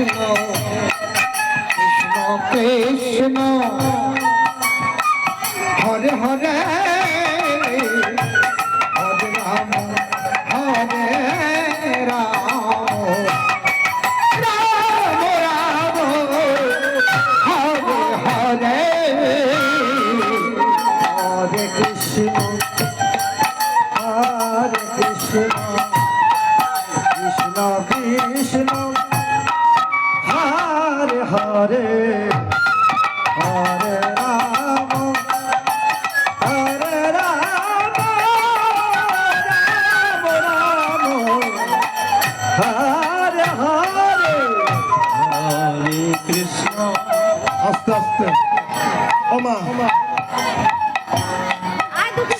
কৃষ্ণ কৃষ্ণ কৃষ্ণ। হরে হরে হরে রাম হরে রাম রাম রাম হরে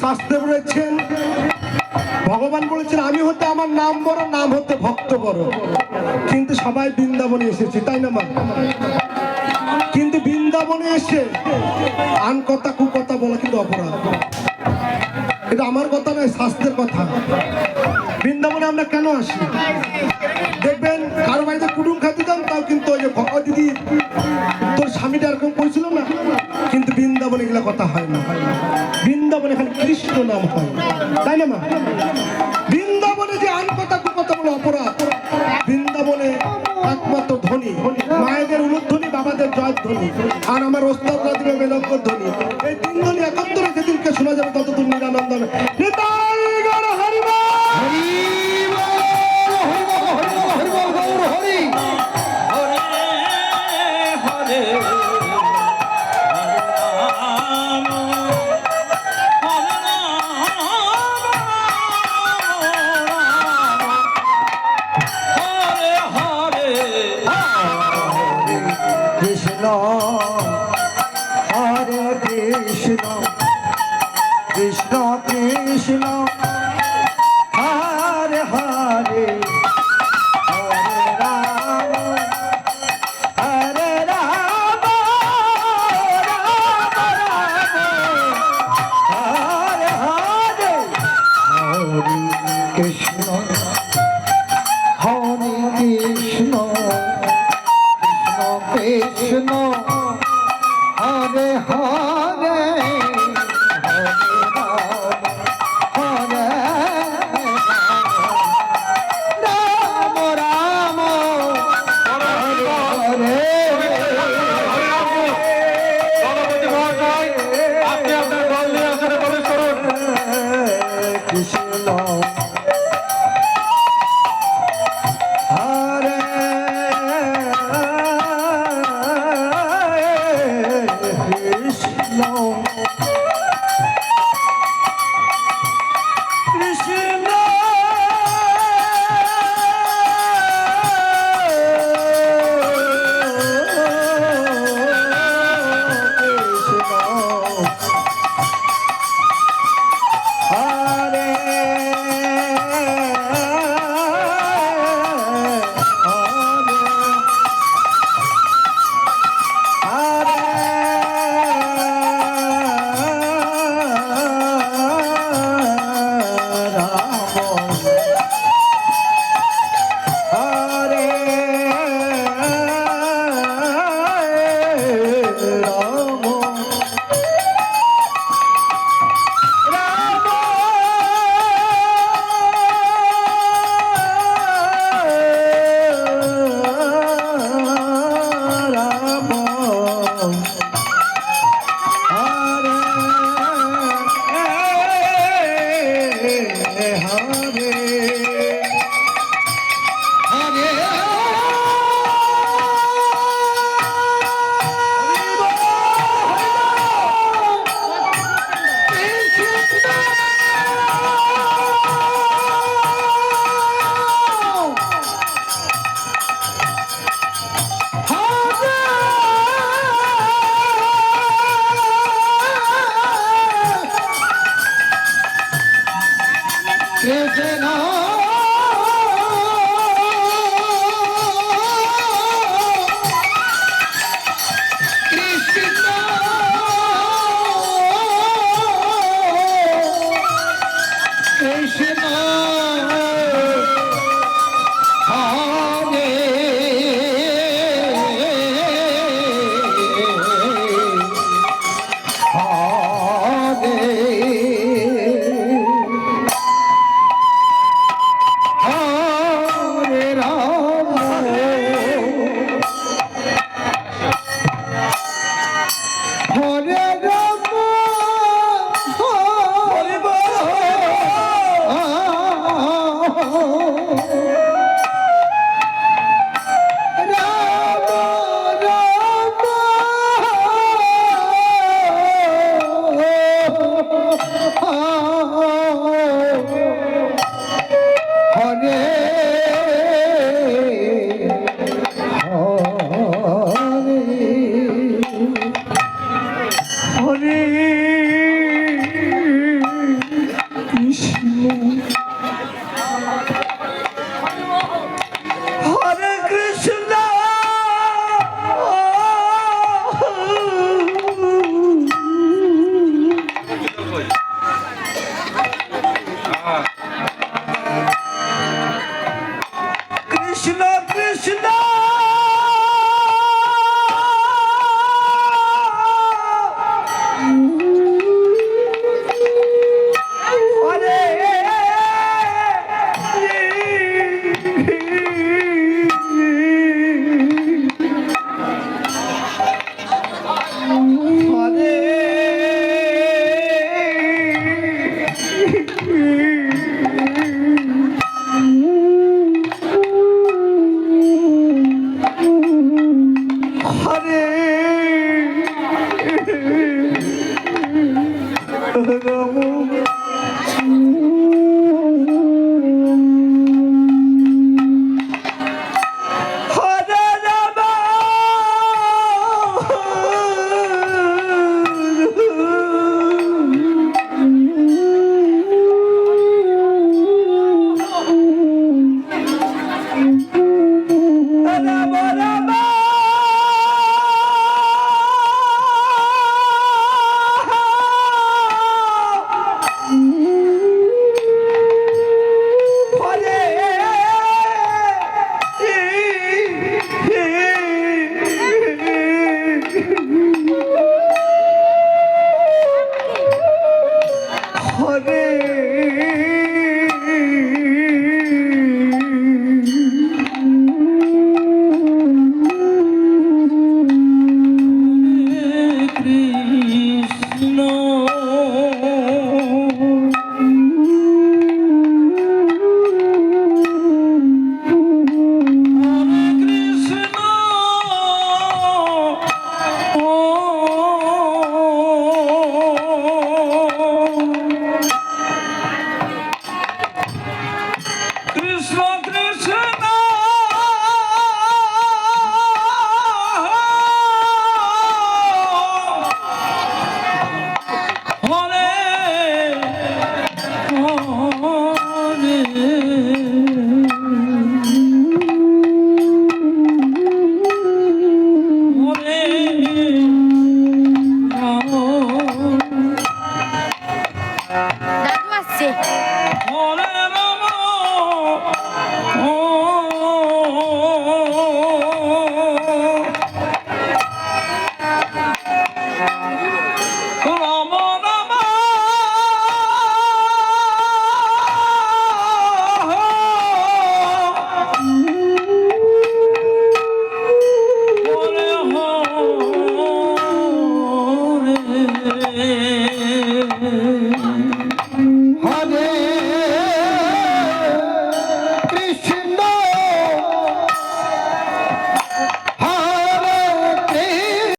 শাস্ত্রে বলেছেন, ভগবান বলেছেন, আমি হতে আমার নাম বড়, নাম হতে ভক্ত বড়। কিন্তু সবাই বৃন্দাবনে এসেছে, তাই না মা? কিন্তু বৃন্দাবনে এসে আন কথা, কু কথা বলা কিন্তু অপরাধ। এটা আমার কথা নয় স্বাস্থ্যের কথা। বৃন্দাবনে আমরা কেন আসি? দেখবেন, কারও বাড়িতে কুটুম খাতে যান তাও কিন্তু ওই যে দিদি তোর স্বামীটা এরকম বৃন্দাবনে কথা হয় না বৃন্দাবনে এখানে কৃষ্ণ নাম হয়। তাই না মা? বৃন্দাবনে যে আন কথা কু কথা বলে অপরাধ, বৃন্দাবনে একমাত্র ধ্বনি মায়েদের উলুধ্বনি, বাবাদের জয় ধ্বনি আর আমার ওস্তাদ দিবে বেলঙ্কর ধ্বনি এই তিন ধ্বনি একত্রে যেদিনকে শোনা যাবে ততদিন নিরানন্দ হবে কৃষ্ণ